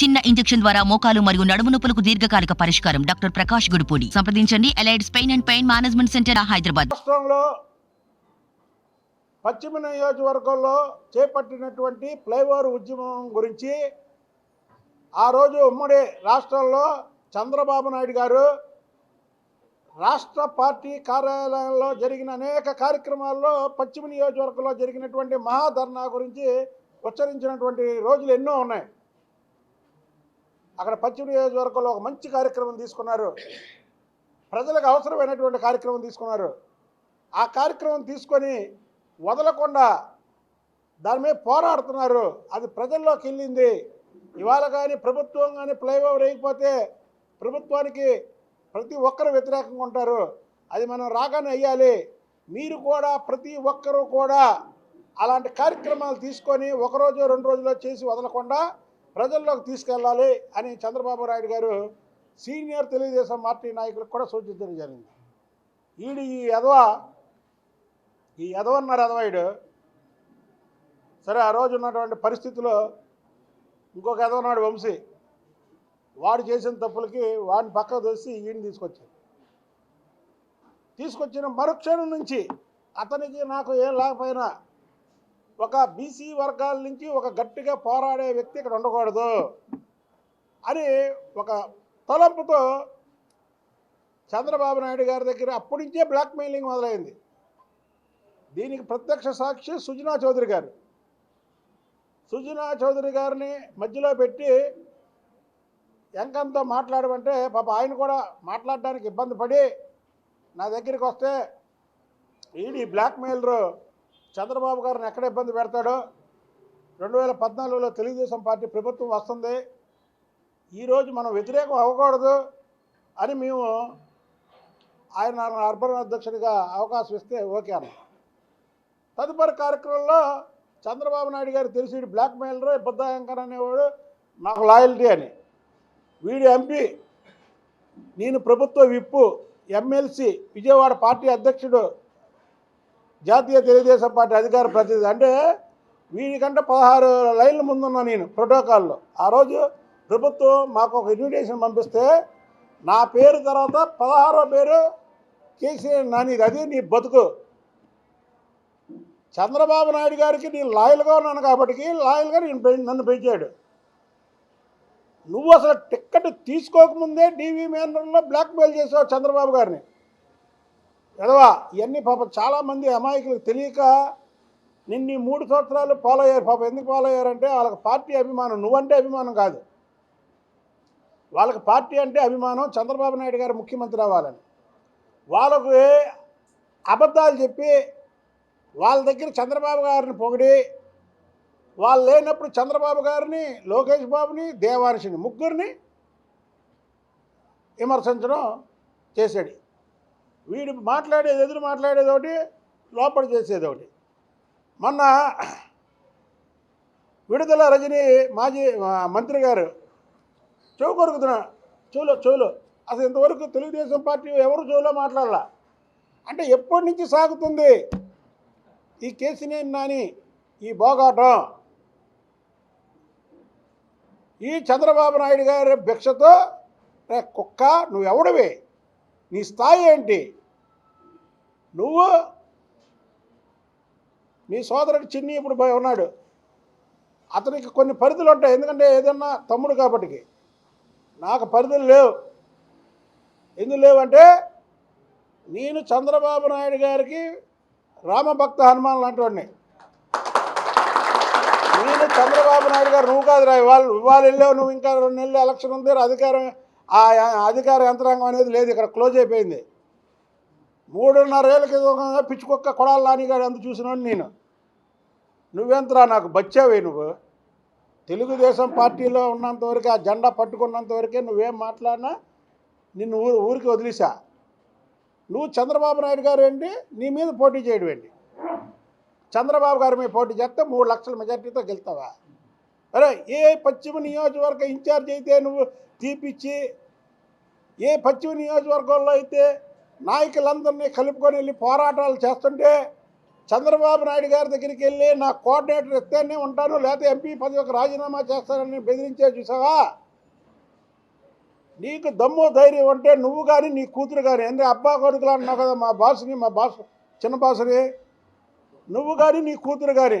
చిన్న ఇంజెక్షన్ ద్వారా మోకాలు మరియు నడుము నొప్పులకు దీర్ఘకాలిక పరిష్కారం. డాక్టర్ ప్రకాష్ గుడిపూడి. సంప్రదించండి. Allied pain and pain management centre Hyderabad. రాష్ట్రంలో పశ్చిమ నియోజకవర్గంలో చేపట్టినటువంటి ఫ్లైఓవర్ ఉద్యమం గురించి ఆ రోజు ఉమ్మడి రాష్ట్రంలో చంద్రబాబు నాయుడు గారు రాష్ట్ర పార్టీ కార్యాలయంలో జరిగిన అనేక కార్యక్రమాల్లో పశ్చిమ నియోజకవర్గంలో జరిగినటువంటి మహాధర్నా గురించి ఉచ్చరించినటువంటి రోజులు ఎన్నో ఉన్నాయి. అక్కడ పశ్చిమ నియోజకవర్గంలో ఒక మంచి కార్యక్రమం తీసుకున్నారు. ప్రజలకు అవసరమైనటువంటి కార్యక్రమం తీసుకున్నారు. ఆ కార్యక్రమం తీసుకొని వదలకుండా దాని మీద పోరాడుతున్నారు. అది ప్రజల్లోకి వెళ్ళింది. ఇవాళ కానీ ప్రభుత్వం కానీ ఫ్లైఓవర్ వేయకపోతే ప్రభుత్వానికి ప్రతి ఒక్కరు వ్యతిరేకంగా ఉంటారు. అది మనం రాగానే అయ్యాలి మీరు కూడా ప్రతి ఒక్కరూ కూడా అలాంటి కార్యక్రమాలు తీసుకొని ఒకరోజు రెండు రోజుల్లో చేసి వదలకుండా ప్రజల్లోకి తీసుకెళ్ళాలి అని చంద్రబాబు నాయుడు గారు సీనియర్ తెలుగుదేశం పార్టీ నాయకులకు కూడా సూచించడం జరిగింది. ఈడు ఈ యదవ ఈ ఎదవన్నారు యదవాయుడు సరే ఆ రోజు ఉన్నటువంటి పరిస్థితిలో ఇంకొక యదవనాడు వంశీ వాడు చేసిన తప్పులకి వాడిని పక్కకు దోసి ఈయన తీసుకొచ్చాడు. తీసుకొచ్చిన మరుక్షణం నుంచి అతనికి నాకు ఏం లేకపోయినా ఒక బీసీ వర్గాల నుంచి ఒక గట్టిగా పోరాడే వ్యక్తి ఇక్కడ ఉండకూడదు అని ఒక తలంపుతో చంద్రబాబు నాయుడు గారి దగ్గర అప్పటి నుంచే బ్లాక్మెయిలింగ్ మొదలైంది. దీనికి ప్రత్యక్ష సాక్షి సుజనా చౌదరి గారు. సుజనా చౌదరి గారిని మధ్యలో పెట్టి ఎంకంతో మాట్లాడమంటే పాప ఆయన కూడా మాట్లాడడానికి ఇబ్బంది పడి నా దగ్గరికి వస్తే ఈడీ బ్లాక్మెయిలరు చంద్రబాబు గారిని ఎక్కడ ఇబ్బంది పెడతాడో రెండు వేల పద్నాలుగులో తెలుగుదేశం పార్టీ ప్రభుత్వం వస్తుంది. ఈరోజు మనం వ్యతిరేకం అవ్వకూడదు అని మేము ఆయన అర్బన్ అధ్యక్షుడిగా అవకాశం ఇస్తే ఓకే అన్న. తదుపరి కార్యక్రమంలో చంద్రబాబు నాయుడు గారు తెలిసి వీడు బ్లాక్ మెయిలర్ బుద్ధాయంకర్ అనేవాడు నాకు లాయల్టీ అని. వీడు ఎంపీ నేను ప్రభుత్వ విప్పు ఎమ్మెల్సీ విజయవాడ పార్టీ అధ్యక్షుడు జాతీయ తెలుగుదేశం పార్టీ అధికార ప్రతినిధి. అంటే వీడికంటే పదహారు లైన్ల ముందున్నా నేను ప్రోటోకాల్లో. ఆ రోజు ప్రభుత్వం మాకు ఒక ఇన్విటేషన్ పంపిస్తే నా పేరు తర్వాత పదహారో పేరు కేసీఆర్ నానిది అది నీ బతుకు. చంద్రబాబు నాయుడు గారికి నేను లాయల్గా ఉన్నాను కాబట్టి లాయల్గా నేను నన్ను పెంచాడు. నువ్వు అసలు టిక్కెట్ తీసుకోకముందే డీవీ మేనర్లో బ్లాక్మెయిల్ చేసావు చంద్రబాబు గారిని. ఎదవా ఇవన్నీ పాపం చాలామంది అమాయకులకు తెలియక నిన్ను మూడు సంవత్సరాలు ఫాలో అయ్యారు పాపం. ఎందుకు ఫాలో అయ్యారంటే వాళ్ళకి పార్టీ అభిమానం. నువ్వంటే అభిమానం కాదు. వాళ్ళకి పార్టీ అంటే అభిమానం చంద్రబాబు నాయుడు గారు ముఖ్యమంత్రి అవ్వాలని. వాళ్ళకు అబద్ధాలు చెప్పి వాళ్ళ దగ్గర చంద్రబాబు గారిని పొగిడి వాళ్ళు లేనప్పుడు చంద్రబాబు గారిని లోకేష్ బాబుని దేవాంశిని ముగ్గురిని విమర్శించడం చేశాడు. వీడు మాట్లాడేది ఎదురు మాట్లాడేది ఒకటి లోపల చేసేది ఒకటి. మొన్న విడుదల రజని మాజీ మంత్రి గారు చెవు కొరుకుతున్నా చెవులో చెవులో. అసలు ఇంతవరకు తెలుగుదేశం పార్టీ ఎవరు చెవులో మాట్లాడాల? అంటే ఎప్పటి నుంచి సాగుతుంది? ఈ కేసినేని నాని ఈ బోగాటం. ఈ చంద్రబాబు నాయుడు గారి భిక్షతో రే కుక్క నువ్వెవడవే? నీ స్థాయి ఏంటి? నువ్వు నీ సోదరుడు చిన్ని ఇప్పుడు పోయి ఉన్నాడు. అతనికి కొన్ని పరిధులు ఉంటాయి. ఎందుకంటే ఏదన్నా తమ్ముడు కాబట్టికి. నాకు పరిధులు లేవు. ఎందుకు లేవంటే నేను చంద్రబాబు నాయుడు గారికి రామభక్త హనుమాన్ లాంటివాడిని నేను చంద్రబాబు నాయుడు గారు నువ్వు కాదురా. ఇవాళ ఇవాళ వెళ్ళావు. నువ్వు ఇంకా రెండు నెలలు ఎలక్షన్ ఉంది. అధికారం ఆ అధికార యంత్రాంగం అనేది లేదు ఇక్కడ క్లోజ్ అయిపోయింది. మూడున్నర క్రితం పిచ్చుకొక్క కొడాల నానిగాడు అంత చూసినాడు నేను. నువ్వెంతరా నాకు బచ్చావే నువ్వు? తెలుగుదేశం పార్టీలో ఉన్నంతవరకు ఆ జెండా పట్టుకున్నంత వరకే నువ్వేం మాట్లాడినా నిన్ను ఊరు ఊరికి వదిలేసా. నువ్వు చంద్రబాబు నాయుడు గారు ఏంటి? నీ మీద పోటీ చేయడం ఏంటి? చంద్రబాబు గారి మీద పోటీ చేస్తే మూడు లక్షల మెజార్టీతో గెలుతావా అరే ఏ పశ్చిమ నియోజకవర్గ ఇన్ఛార్జ్ అయితే నువ్వు తీపిచ్చి ఏ పశ్చిమ నియోజకవర్గంలో అయితే నాయకులందరినీ కలుపుకొని వెళ్ళి పోరాటాలు చేస్తుంటే చంద్రబాబు నాయుడు గారి దగ్గరికి వెళ్ళి నా కోఆర్డినేటర్ ఇస్తేనే ఉంటాను లేకపోతే ఎంపీ పదవికి రాజీనామా చేస్తానని బెదిరించే చూసావా? నీకు దమ్ము ధైర్యం ఉంటే నువ్వు కానీ నీ కూతురు కానీ అంటే అబ్బా కొడుకులు అన్నావు కదా మా బాసుని మా బాసు చిన్న బాసుని నువ్వు కానీ నీ కూతురు కానీ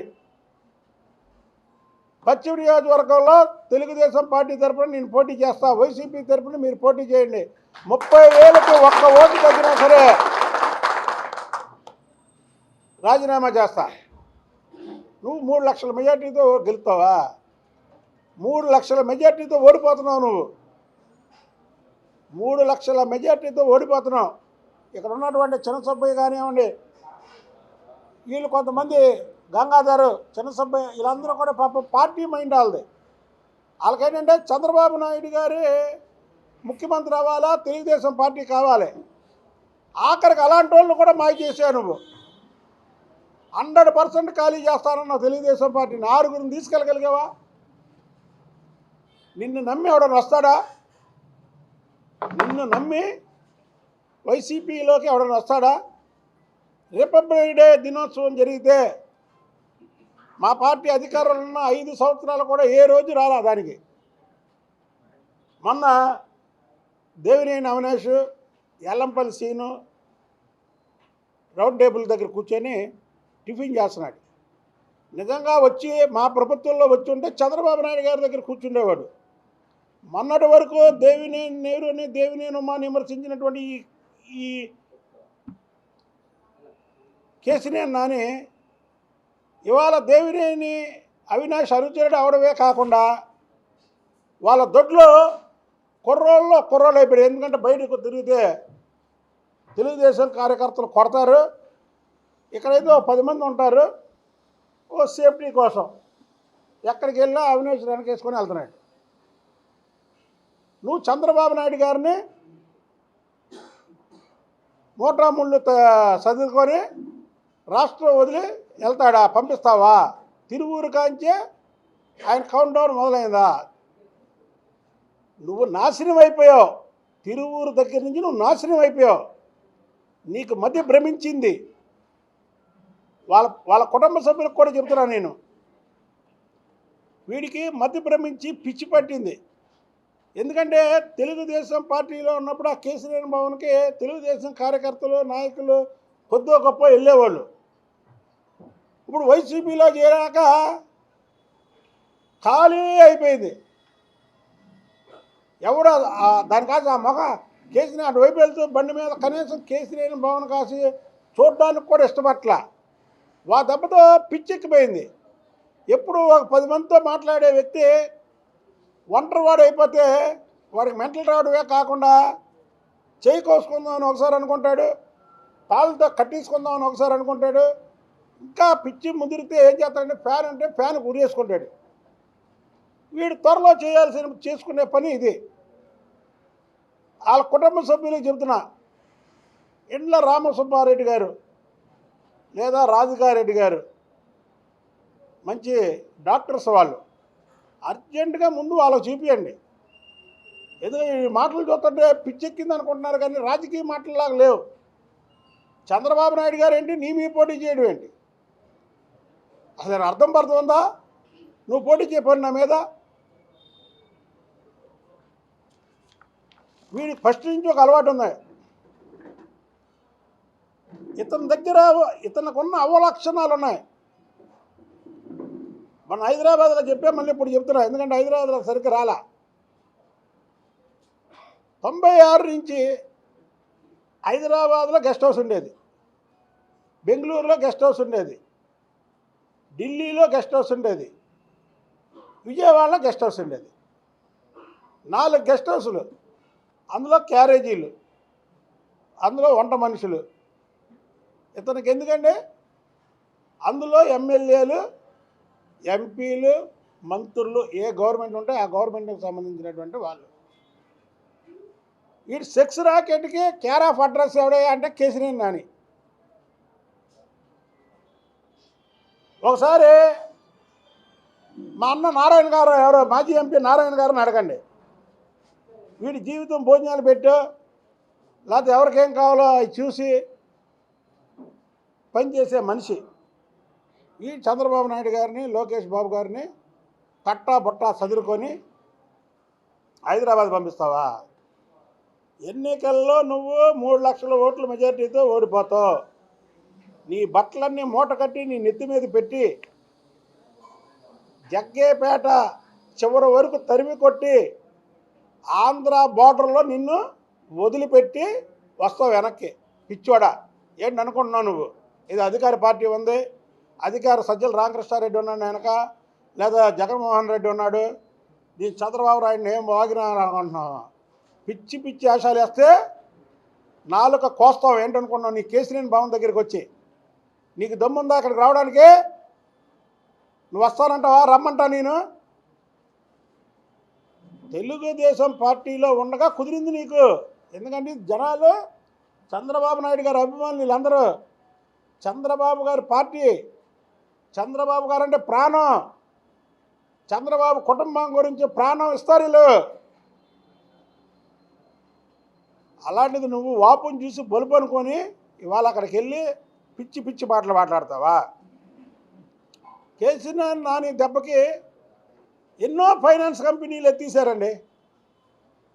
పశ్చిమ నియోజకవర్గంలో తెలుగుదేశం పార్టీ తరఫున నేను పోటీ చేస్తా. వైసీపీ తరఫున మీరు పోటీ చేయండి. ముప్పై వేలకు ఒక్క ఓటు తగ్గినా సరే రాజీనామా చేస్తా. నువ్వు మూడు లక్షల మెజార్టీతో గెలుస్తావా? మూడు లక్షల మెజార్టీతో ఓడిపోతున్నావు నువ్వు. మూడు లక్షల మెజార్టీతో ఓడిపోతున్నావు. ఇక్కడ ఉన్నటువంటి చిన్న సబ్బయ్య కానివ్వండి వీళ్ళు కొంతమంది గంగాధర్ చిన్న వీళ్ళందరూ కూడా పాప పార్టీ మైండ్ వాళ్ళది. వాళ్ళకేంటంటే చంద్రబాబు నాయుడు గారి ముఖ్యమంత్రి అవ్వాలా తెలుగుదేశం పార్టీ కావాలి. ఆఖరికి అలాంటి వాళ్ళు కూడా మాయ చేసావు నువ్వు. హండ్రెడ్ పర్సెంట్ ఖాళీ చేస్తానన్నావు తెలుగుదేశం పార్టీని ఆరుగురిని తీసుకెళ్ళగలిగావా? నిన్ను నమ్మి ఎవడన్నా వస్తాడా? నిన్ను నమ్మి వైసీపీలోకి ఎవడన్నా వస్తాడా? రిపబ్లిక్ డే దినోత్సవం జరిగితే మా పార్టీ అధికారంలో ఉన్న ఐదు సంవత్సరాలు కూడా ఏ రోజు రాలా దానికి. మొన్న దేవినేని అవినాష్ ఎల్లంపల్లి సీను రౌండ్ టేబుల్ దగ్గర కూర్చొని టిఫిన్ చేస్తున్నాడు. నిజంగా వచ్చి మా ప్రభుత్వంలో వచ్చి ఉంటే చంద్రబాబు నాయుడు గారి దగ్గర కూర్చుండేవాడు. మొన్నటి వరకు దేవినేని నెహ్రూని దేవినేని ఉమాని విమర్శించినటువంటి ఈ ఈ నాని ఇవాళ దేవినేని అవినాష్ అనుచరుడు అవడమే కాకుండా వాళ్ళ దొడ్లో కుర్రోళ్ళలో కుర్రోళ్ళు అయిపోయారు. ఎందుకంటే బయటకు తిరిగితే తెలుగుదేశం కార్యకర్తలు కొడతారు. ఇక్కడైతే ఓ పది మంది ఉంటారు. ఓ సేఫ్టీ కోసం ఎక్కడికి వెళ్ళినా అవినాష్ వెనకేసుకొని వెళ్తున్నాడు. నువ్వు చంద్రబాబు నాయుడు గారిని మోటాముళ్ళు చదువుకొని రాష్ట్రం వదిలి వెళ్తాడా? పంపిస్తావా? తిరువూరు కాంచే ఆయన కౌంట్ డౌన్ మొదలైందా? నువ్వు నాశనం అయిపోయావు. తిరువూరు దగ్గర నుంచి నువ్వు నాశనం అయిపోయావు. నీకు మధ్య భ్రమించింది. వాళ్ళ వాళ్ళ కుటుంబ సభ్యులకు కూడా చెప్తున్నా నేను. వీడికి మధ్య భ్రమించి పిచ్చి పట్టింది. ఎందుకంటే తెలుగుదేశం పార్టీలో ఉన్నప్పుడు ఆ కేసీఆర్ భవన్కి తెలుగుదేశం కార్యకర్తలు నాయకులు కొద్దో గొప్ప వెళ్ళేవాళ్ళు. ఇప్పుడు వైసీపీలో చేరాక ఖాళీ అయిపోయింది. ఎవడు దాని కాదు ఆ మొగ కేసీని అటువైపు వెళ్తూ బండి మీద కనీసం కేసీనేని భవన్ కాసి చూడడానికి కూడా ఇష్టపట్ల వా దెబ్బతో పిచ్చెక్కిపోయింది. ఎప్పుడు ఒక పది మందితో మాట్లాడే వ్యక్తి ఒంటరి వాడు అయిపోతే వాడికి మెంటల్ రావడమే కాకుండా చేయి కోసుకుందాం అని ఒకసారి అనుకుంటాడు తాళ్ళతో కట్టించుకుందాం అని ఒకసారి అనుకుంటాడు ఇంకా పిచ్చి ముదిరితే ఏం చేస్తాడంటే ఫ్యాన్ అంటే ఫ్యాన్ ఉరేసుకుంటాడు వీడు త్వరలో చేయాల్సిన చేసుకునే పని ఇది. వాళ్ళ కుటుంబ సభ్యులకు చెబుతున్నా ఇండ్ల రామసుబ్బారెడ్డి గారు లేదా రాజుగారెడ్డి గారు మంచి డాక్టర్స్ వాళ్ళు. అర్జెంటుగా ముందు వాళ్ళకి చూపించండి ఏదో ఈ మాటలు చూస్తుంటే పిచ్చెక్కింది అనుకుంటున్నారు కానీ రాజకీయ మాటల్లాగా లేవు. చంద్రబాబు నాయుడు గారు ఏంటి? నీ మీ పోటీ చేయడం ఏంటి? అసలు అర్థం పడుతుందా? ఉందా నువ్వు పోటీ చేయపోయి నా మీద? వీడికి ఫస్ట్ నుంచి ఒక అలవాటు ఉన్నాయి ఇతని దగ్గర ఇతనికున్న అవలక్షణాలు ఉన్నాయి. మన హైదరాబాద్లో చెప్పే మళ్ళీ ఇప్పుడు చెప్తున్నా ఎందుకంటే హైదరాబాద్లో సరిగ్గా రాలా. తొంభై ఆరు నుంచి హైదరాబాద్లో గెస్ట్ హౌస్ ఉండేది. బెంగళూరులో గెస్ట్ హౌస్ ఉండేది. ఢిల్లీలో గెస్ట్ హౌస్ ఉండేది. విజయవాడలో గెస్ట్ హౌస్ ఉండేది. నాలుగు గెస్ట్ హౌసులు. అందులో క్యారేజీలు. అందులో వంట మనుషులు. ఇతనికి ఎందుకంటే అందులో ఎమ్మెల్యేలు ఎంపీలు మంత్రులు ఏ గవర్నమెంట్ ఉంటే ఆ గవర్నమెంట్కి సంబంధించినటువంటి వాళ్ళు. వీడు సెక్స్ రాకెట్కి కేర్ ఆఫ్ అడ్రస్ ఎవడయ్యా అంటే కేసినేని నాని. ఒకసారి మా అన్న నారాయణ గారు ఎవరో మాజీ ఎంపీ నారాయణ గారిని అడగండి. వీడి జీవితం భోజనాలు పెట్టు లేకపోతే ఎవరికేం కావాలో అవి చూసి పనిచేసే మనిషి. ఈ చంద్రబాబు నాయుడు గారిని లోకేష్ బాబు గారిని కట్టా బొట్టా చదురుకొని హైదరాబాద్ పంపిస్తావా? ఎన్నికల్లో నువ్వు మూడు లక్షల ఓట్ల మెజార్టీతో ఓడిపోతావు. నీ బట్టలన్నీ మూట కట్టి నీ నెత్తి మీద పెట్టి జగ్గేపేట చివరి వరకు తరిమి కొట్టి ఆంధ్ర బార్డర్లో నిన్ను వదిలిపెట్టి వస్తావు వెనక్కి. పిచ్చోడా ఏంటి అనుకుంటున్నావు నువ్వు? ఇది అధికార పార్టీ ఉంది. అధికార సజ్జల రామకృష్ణారెడ్డి ఉన్నాడు వెనక లేదా జగన్మోహన్ రెడ్డి ఉన్నాడు. దీని చంద్రబాబు నాయుడిని ఏం వాగినా అనుకుంటున్నావు? పిచ్చి పిచ్చి ఆశాలు వేస్తే నాలుక కోస్తావు ఏంటనుకున్నావు నీ కేసీనేని భవన్ దగ్గరికి వచ్చి. నీకు దమ్ముందా అక్కడికి రావడానికి? నువ్వు వస్తానంటావా? రమ్మంటా నేను? తెలుగుదేశం పార్టీలో ఉండగా కుదిరింది నీకు. ఎందుకంటే జనాలు చంద్రబాబు నాయుడు గారి అభిమానులు వీళ్ళందరూ. చంద్రబాబు గారి పార్టీ. చంద్రబాబు గారు అంటే ప్రాణం. చంద్రబాబు కుటుంబం గురించి ప్రాణం ఇస్తారు వీళ్ళు. అలాంటిది నువ్వు వాపుని చూసి బలుపు అనుకొని ఇవాళ అక్కడికి వెళ్ళి పిచ్చి పిచ్చి మాటలు మాట్లాడతావా? కేసీఆర్ నాని దెబ్బకి ఎన్నో ఫైనాన్స్ కంపెనీలు ఎత్తేసారండి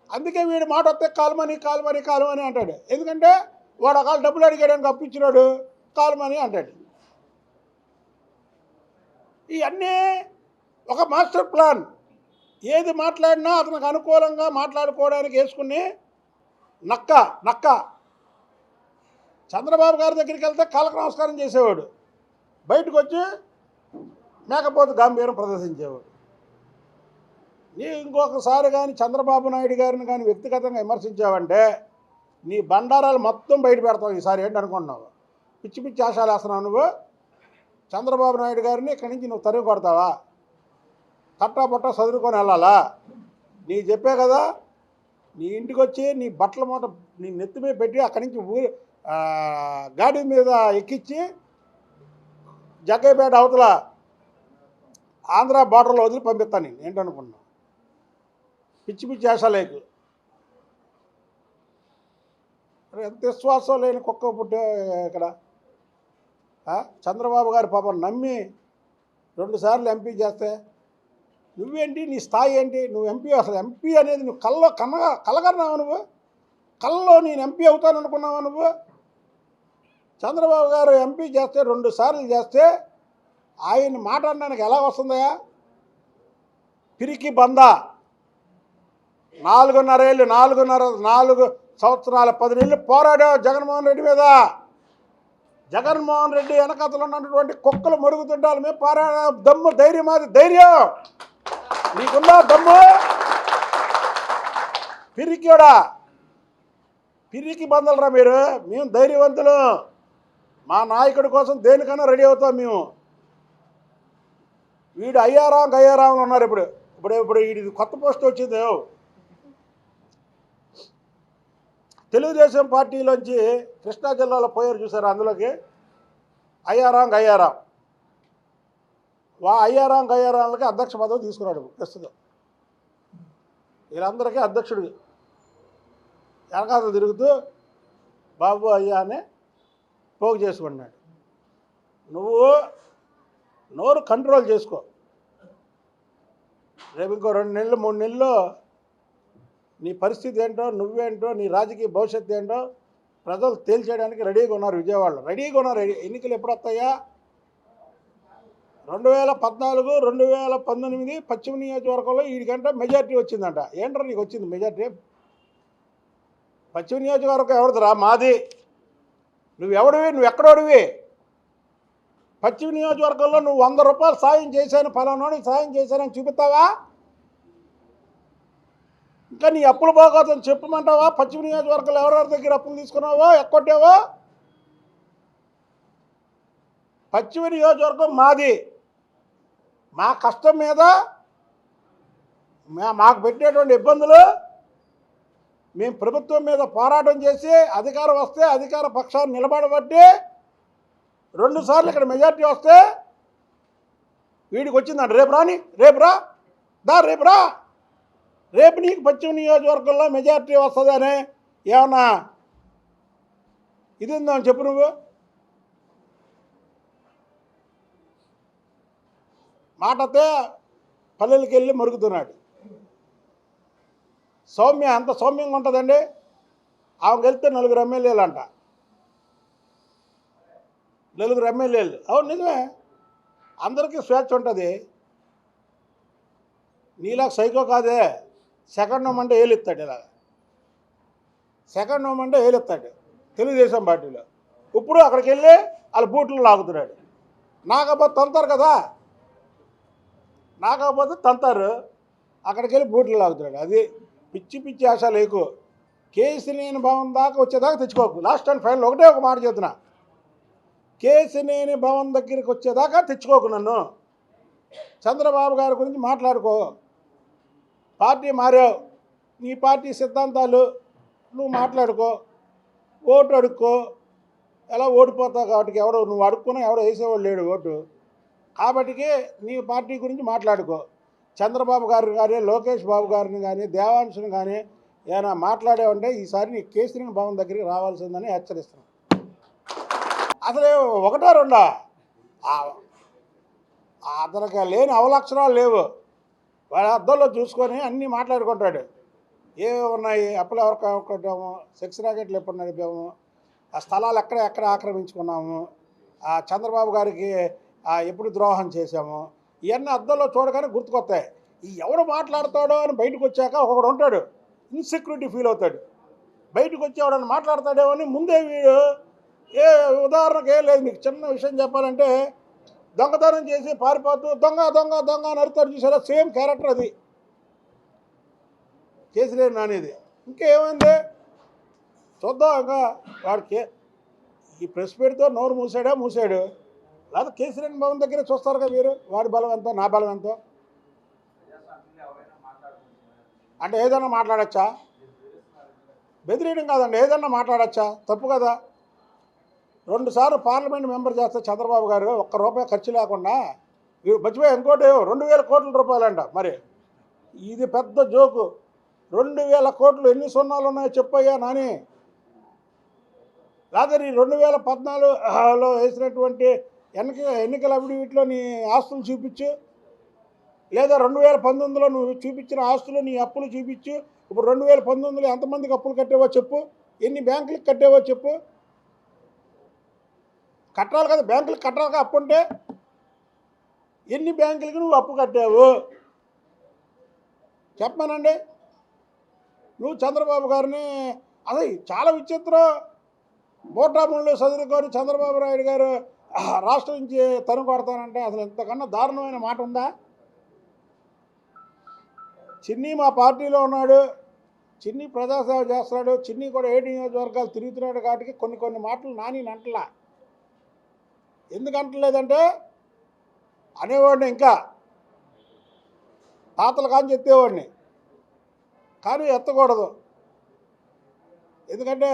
అందుకే వీడి మాట వస్తే కాలుమని కాల్మని కాలుమని అంటాడు. ఎందుకంటే వాడు ఒకవేళ డబ్బులు అడిగాడని అప్పించినాడు కాలుమని అంటాడు. ఇవన్నీ ఒక మాస్టర్ ప్లాన్. ఏది మాట్లాడినా అతనికి అనుకూలంగా మాట్లాడుకోవడానికి వేసుకుని నక్క నక్క. చంద్రబాబు గారి దగ్గరికి వెళ్తే కాళ్ళకు నమస్కారం చేసేవాడు. బయటకు వచ్చి మేకపోతే గంభీరం ప్రదర్శించేవాడు. నీ ఇంకొకసారి కానీ చంద్రబాబు నాయుడు గారిని కానీ వ్యక్తిగతంగా విమర్శించావంటే నీ బండారాలు మొత్తం బయట పెడతావు ఈసారి ఏంటి అనుకుంటున్నావు? పిచ్చి పిచ్చి ఆశాలు వేస్తున్నావు నువ్వు. చంద్రబాబు నాయుడు గారిని ఇక్కడి నుంచి నువ్వు తరిగి కొడతావా? తట్టా బుట్ట చదువుకొని వెళ్ళాలా? నీ చెప్పే కదా నీ ఇంటికి వచ్చి నీ బట్టల మూట నీ నెత్తి మీద పెట్టి అక్కడి నుంచి ఊరి గాడి మీద ఎక్కించి జగ్గైపేట అవతల ఆంధ్ర బార్డర్లో వదిలి పంపిస్తాను నేను. ఏంటనుకున్నా పిచ్చి పిచ్చి వేషాలేకు ఎంత విశ్వాసం లేని కుక్క పుట్టే ఇక్కడ? చంద్రబాబు గారి పాపం నమ్మి రెండుసార్లు ఎంపీ చేస్తే నువ్వేంటి? నీ స్థాయి ఏంటి? నువ్వు ఎంపీ అసలు ఎంపీ అనేది నువ్వు కల్లో కన్నగా కలగన్నావా నువ్వు? కల్లో నేను ఎంపీ అవుతాను అనుకున్నావా నువ్వు? చంద్రబాబు గారు ఎంపీ చేస్తే రెండు సార్లు చేస్తే ఆయన మాట్లాడడానికి ఎలా వస్తుందయా పిరికి బందా. నాలుగున్నరేళ్ళు నాలుగున్నర నాలుగు సంవత్సరాల పది నెలలు పోరాడావు జగన్మోహన్ రెడ్డి మీద. జగన్మోహన్ రెడ్డి వెనకతలు ఉన్నటువంటి కుక్కలు మరుగుతుండాలి మేము పోరాడా. దమ్ము ధైర్యం అది ధైర్యం. నీకున్నా దమ్ము? పిరికిడా పిరికి బందలరా మీరు? మేము ధైర్యవంతులు. మా నాయకుడి కోసం దేనికైనా రెడీ అవుతాం మేము. వీడు అయ్యారాం గయ్యారాంలు ఉన్నారు ఇప్పుడు. ఇప్పుడు ఇప్పుడు ఇది కొత్త పోస్ట్ వచ్చింది. తెలుగుదేశం పార్టీలోంచి కృష్ణా జిల్లాలో పోయారు చూసారు అందులోకి? అయ్యారాం గయ్యారాం? వా అయ్యారాం గయ్యారాంలకి అధ్యక్ష పదవి తీసుకున్నాడు ప్రస్తుతం. వీళ్ళందరికీ అధ్యక్షుడు వెనకాతలు తిరుగుతూ బాబు అయ్యా అని పోగు చేసుకున్నాడు నువ్వు నోరు కంట్రోల్ చేసుకో. రేపు ఇంకో రెండు నెలలు మూడు నెలలు నీ పరిస్థితి ఏంటో నువ్వేంటో నీ రాజకీయ భవిష్యత్తు ఏంటో ప్రజలు తేల్చేయడానికి రెడీగా ఉన్నారు విజయవాడలో. రెడీగా ఉన్నారు. ఎన్నికలు ఎప్పుడు వస్తాయా? రెండు వేల పద్నాలుగు రెండు వేల పంతొమ్మిది పశ్చిమ నియోజకవర్గంలో వీడికంటే మెజార్టీ వచ్చిందంట. ఏంట్రా నీకు వచ్చింది మెజార్టీ? పశ్చిమ నియోజకవర్గం ఎవరిదిరా? మాది. నువ్వు ఎవడివి నువ్వు ఎక్కడోడివి పశ్చిమ నియోజకవర్గంలో నువ్వు వంద రూపాయలు సాయం చేశాను ఫలానాడికి సాయం చేశానని చూపిస్తావా? ఇంకా నీ అప్పులు బాగోతం చెప్పమంటావా? పశ్చిమ నియోజకవర్గంలో ఎవరెవరి దగ్గర అప్పులు తీసుకున్నావో ఎక్కొట్టావో? పశ్చిమ నియోజకవర్గం మాది. మా కష్టం మీద మాకు పెట్టేటువంటి ఇబ్బందులు మేము ప్రభుత్వం మీద పోరాటం చేసి అధికారం వస్తే అధికార పక్షాన్ని నిలబడబట్టి రెండుసార్లు ఇక్కడ మెజార్టీ వస్తే వీడికి వచ్చిందంట రేపు రాని రేపు రా దా రేపు రా రేపు నీకు పశ్చిమ నియోజకవర్గంలో మెజార్టీ వస్తుందని ఏమన్నా ఇది ఉందని చెప్పు నువ్వు. మాటతే పల్లెలకి వెళ్ళి మరుగుతున్నాడు. సౌమ్య అంత సౌమ్యంగా ఉంటుందండి. ఆమె వెళ్తే నలుగురు ఎమ్మెల్యేలు అంట నలుగురు ఎమ్మెల్యేలు. అవును నిజమే. అందరికీ స్వేచ్ఛ ఉంటుంది. నీలా సైకో కాదే. సెకండ్ హోమ్ అంటే ఏలిస్తాడు ఇలా సెకండ్ హోమ్ అంటే ఏలిస్తాడు తెలుగుదేశం పార్టీలో. ఇప్పుడు అక్కడికి వెళ్ళి వాళ్ళ బూట్లు లాగుతున్నాడు. నాకపోతే తంతారు కదా. నాకపోతే తంతారు అక్కడికి వెళ్ళి బూట్లు లాగుతున్నాడు. అది పిచ్చి పిచ్చి ఆశ లేకు. కేసినేని భవన్ దాకా వచ్చేదాకా తెచ్చుకోకు. లాస్ట్ అండ్ ఫైనల్ ఒకటే ఒక మాట చెప్తున్నా కేసినేని భవన్ దగ్గరికి వచ్చేదాకా తెచ్చుకోకు నన్ను. చంద్రబాబు గారి గురించి మాట్లాడుకో. పార్టీ మారావు. నీ పార్టీ సిద్ధాంతాలు నువ్వు మాట్లాడుకో. ఓటు అడుక్కో. ఎలా ఓడిపోతావు కాబట్టి ఎవడో నువ్వు అడుక్కున్నా ఎవడో వేసేవాడు లేడు ఓటు. కాబట్టికి నీ పార్టీ గురించి మాట్లాడుకో. చంద్రబాబు గారు కానీ లోకేష్ బాబు గారిని కానీ దేవాంశుని కానీ ఏమైనా మాట్లాడేవంటే ఈసారి నీ కేసరిని భవన్ దగ్గరికి రావాల్సిందని హెచ్చరిస్తున్నాను అసలే ఒకటో రెండా? అతనికి లేని అవలక్షణాలు లేవు. వాడి అద్దంలో చూసుకొని అన్నీ మాట్లాడుకుంటాడు. ఏవి ఉన్నాయి? అప్పులు ఎవరికి కొట్టాము సెక్స్ రాకెట్లు ఎప్పుడు నడిపాము? ఆ స్థలాలు ఎక్కడ ఎక్కడ ఆక్రమించుకున్నాము? ఆ చంద్రబాబు గారికి ఎప్పుడు ద్రోహం చేశాము? ఇవన్నీ అద్దంలో చూడగానే గుర్తుకొస్తాయి. ఈ ఎవడు మాట్లాడతాడో అని బయటకు వచ్చాక ఒకడు ఉంటాడు. ఇన్సెక్యూరిటీ ఫీల్ అవుతాడు. బయటకు వచ్చి ఎవడని మాట్లాడతాడేమో అని ముందే వీడు ఏ ఉదాహరణకు ఏం లేదు మీకు చిన్న విషయం చెప్పాలంటే దొంగతనం చేసి పారిపోతూ దొంగ దొంగ దొంగ అని అరుతాడు చూసారా? సేమ్ క్యారెక్టర్ అది. కేసీఆర్ నానేది ఇంకేమైంది? చూద్దాం ఇంకా వాడికి. ఈ ప్రెస్ పెడితే నోరు మూసాడా? మూసాడు. లేదా కేసీఆర్ భవన్ దగ్గర చూస్తారు కదా మీరు? వాడి బలం ఎంతో నా బలం ఎంతో? అంటే ఏదైనా మాట్లాడచ్చా? బెదిరియడం కాదండి ఏదైనా మాట్లాడచ్చా? తప్పు కదా. రెండుసార్లు పార్లమెంట్ మెంబర్ చేస్తే చంద్రబాబు గారు ఒక్క రూపాయి ఖర్చు లేకుండా ఇవి మర్చిపోయి ఇంకోటి రెండు వేల కోట్ల రూపాయలంట మరి. ఇది పెద్ద జోకు. రెండు వేల కోట్లు ఎన్ని సున్నాలు ఉన్నాయో చెప్పయ్యా నాని. లేదా నీ రెండు వేల పద్నాలుగులో వేసినటువంటి ఎన్నిక ఎన్నికల అఫిడవిట్లో నీ ఆస్తులు చూపించు. లేదా రెండు వేల పంతొమ్మిదిలో నువ్వు చూపించిన ఆస్తులు నీ అప్పులు చూపించు. ఇప్పుడు రెండు వేల పంతొమ్మిదిలో ఎంతమందికి అప్పులు కట్టేవో చెప్పు. ఎన్ని బ్యాంకులకు కట్టేవో చెప్పు. కట్టాలి కదా బ్యాంకులకు కట్టాలి కదా అప్పు ఉంటే ఎన్ని బ్యాంకులకి నువ్వు అప్పు కట్టావు? చెప్పమానండి. నువ్వు చంద్రబాబు గారిని అదే చాలా విచిత్రం. మోటాముళ్ళు చదువుకొని చంద్రబాబు నాయుడు గారు రాష్ట్రం నుంచి తను కొడతానంటే అసలు ఇంతకన్నా దారుణమైన మాట ఉందా? చిన్ని మా పార్టీలో ఉన్నాడు చిన్ని ప్రజాసేవ చేస్తున్నాడు చిన్ని కూడా ఏడు నియోజకవర్గాలు తిరుగుతున్నాడు కాబట్టి కొన్ని కొన్ని మాటలు నాని అంటలా ఎందుకు అంటలేదంటే అనేవాడిని ఇంకా తాతలు కానీ చెప్పేవాడిని. కానీ ఎత్తకూడదు. ఎందుకంటే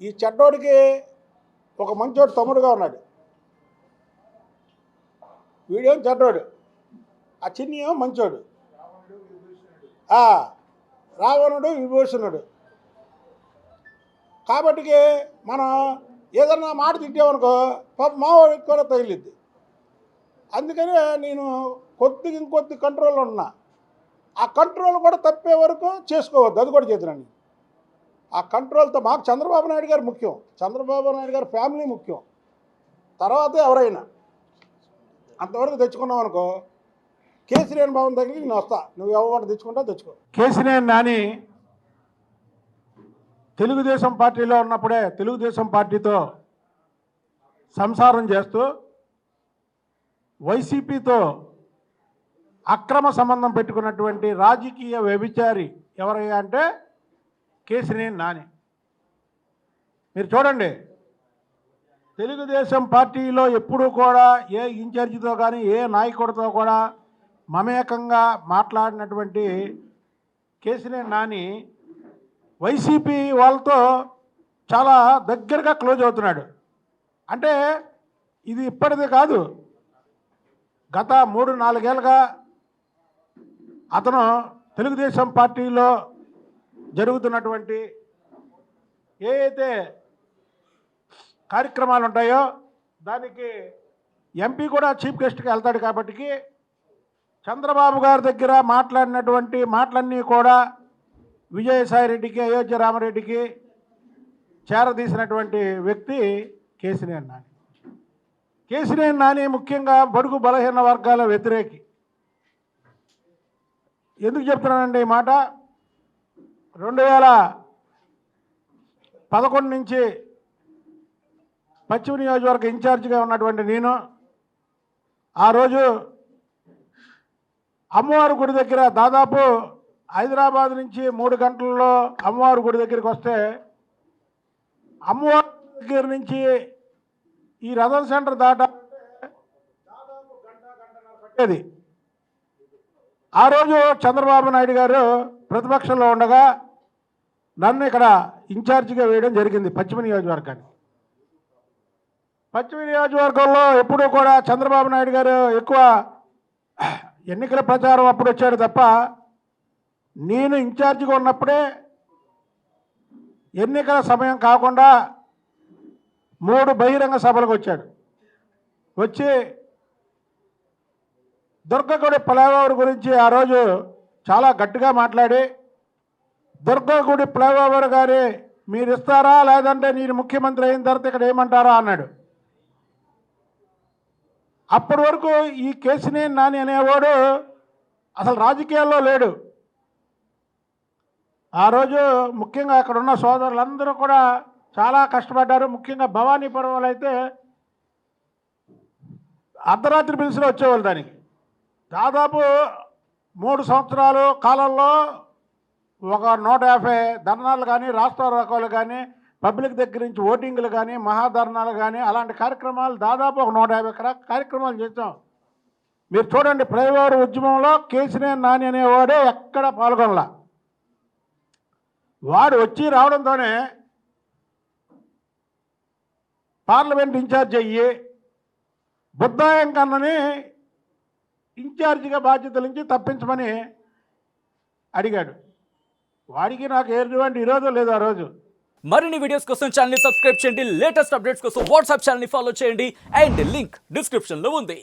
ఈ చెడ్డోడికి ఒక మంచోడు తమ్ముడుగా ఉన్నాడు. వీడేం చెడ్డోడు? ఆ చిన్ని ఏమో మంచోడు రావణుడు విభూషణుడు. కాబట్టికి మనం ఏదన్నా మాట తిట్టామనుకో పాప మావాడికి కూడా తగిలిద్ది. అందుకనే నేను కొద్దిగా ఇంకొద్ది కంట్రోల్లో ఉన్నా. ఆ కంట్రోల్ కూడా తప్పే వరకు చేసుకోవద్దు. అది కూడా చేతున్నాను ఆ కంట్రోల్తో మాకు చంద్రబాబు నాయుడు గారు ముఖ్యం. చంద్రబాబు నాయుడు గారి ఫ్యామిలీ ముఖ్యం. తర్వాతే ఎవరైనా. అంతవరకు తెచ్చుకున్నావు అనుకో కేసీఆర్ భవన్ దగ్గరికి నేను వస్తా. నువ్వు ఎవరు తెచ్చుకుంటా తెచ్చుకో. కేసీఆర్ నాని తెలుగుదేశం పార్టీలో ఉన్నప్పుడే తెలుగుదేశం పార్టీతో సంసారం చేస్తూ వైసీపీతో అక్రమ సంబంధం పెట్టుకున్నటువంటి రాజకీయ వ్యభిచారి ఎవరయ్యా అంటే కేసినేని నాని. మీరు చూడండి. తెలుగుదేశం పార్టీలో ఎప్పుడూ కూడా ఏ ఇన్ఛార్జితో కానీ ఏ నాయకుడితో కూడా మమేకంగా మాట్లాడినటువంటి కేసినేని నాని వైసీపీ వాళ్ళతో చాలా దగ్గరగా క్లోజ్ అవుతున్నాడు. అంటే ఇది ఇప్పటిది కాదు. గత మూడు నాలుగేళ్ళుగా అతను తెలుగుదేశం పార్టీలో జరుగుతున్నటువంటి ఏ అయితే కార్యక్రమాలు ఉంటాయో దానికి ఎంపీ కూడా చీఫ్ గెస్ట్కి వెళ్తాడు కాబట్టి చంద్రబాబు గారి దగ్గర మాట్లాడినటువంటి మాటలన్నీ కూడా విజయసాయి రెడ్డికి అయోధ్య రామరెడ్డికి చేరదీసినటువంటి వ్యక్తి కేసినేని నాని. కేసినేని నాని ముఖ్యంగా బడుగు బలహీన వర్గాల వ్యతిరేకి. ఎందుకు చెప్తున్నానండి ఈ మాట? రెండు వేల పదకొండు నుంచి పశ్చిమ నియోజకవర్గ ఇన్ఛార్జిగా ఉన్నటువంటి నేను ఆ రోజు అమ్మవారి గుడి దగ్గర దాదాపు హైదరాబాద్ నుంచి మూడు గంటల్లో అమ్మవారి గుడి దగ్గరికి వస్తే అమ్మవారి దగ్గర నుంచి ఈ రథం సెంటర్ దాటా పట్టేది. ఆ రోజు చంద్రబాబు నాయుడు గారు ప్రతిపక్షంలో ఉండగా నన్ను ఇక్కడ ఇన్ఛార్జిగా వేయడం జరిగింది పశ్చిమ నియోజకవర్గాన్ని పశ్చిమ నియోజకవర్గంలో ఎప్పుడూ కూడా చంద్రబాబు నాయుడు గారు ఎక్కువ ఎన్నికల ప్రచారం అప్పుడు వచ్చాడు తప్ప నేను ఇన్ఛార్జిగా ఉన్నప్పుడే ఎన్నికల సమయం కాకుండా మూడు బహిరంగ సభలకు వచ్చాడు. వచ్చి దుర్గగుడి ఫ్లైఓవర్ గురించి ఆ రోజు చాలా గట్టిగా మాట్లాడి దుర్గగుడి ఫ్లైఓవర్ గారి మీరు ఇస్తారా లేదంటే నేను ముఖ్యమంత్రి అయిన తర్వాత ఇక్కడ ఏమంటారా? అన్నాడు. అప్పటి వరకు ఈ కేసుని నాని అనేవాడు అసలు రాజకీయాల్లో లేడు. ఆ రోజు ముఖ్యంగా అక్కడ ఉన్న సోదరులందరూ కూడా చాలా కష్టపడ్డారు. ముఖ్యంగా భవానీపురం అయితే అర్ధరాత్రి పిలిచిన వచ్చేవాళ్ళు దానికి. దాదాపు మూడు సంవత్సరాలు కాలంలో ఒక నూట యాభై ధర్నాలు కానీ రాష్ట్ర రకాలు కానీ పబ్లిక్ దగ్గర నుంచి ఓటింగ్లు కానీ మహాధర్నాలు కానీ అలాంటి కార్యక్రమాలు దాదాపు ఒక నూట యాభై కార్యక్రమాలు చేసాం మీరు చూడండి ప్రైవేట్ ఉద్యమంలో కేసీఆర్ నాని అనేవాడే ఎక్కడ పాల్గొనలా. వాడు వచ్చి రావడంతోనే పార్లమెంట్ ఇన్ఛార్జ్ అయ్యి బుద్ధాయం కన్నని ఇన్ఛార్జిగా బాధ్యతల నుంచి తప్పించమని అడిగాడు. వాడికి నాకు ఎటువంటి విరోధం లేదు ఆ రోజు. మరిన్ని వీడియోస్ కోసం ఛానల్ సబ్స్క్రైబ్ చేయండి. లేటెస్ట్ అప్డేట్స్ కోసం వాట్సాప్ ఛానల్ని ఫాలో చేయండి. అండ్ లింక్ డిస్క్రిప్షన్లో ఉంది.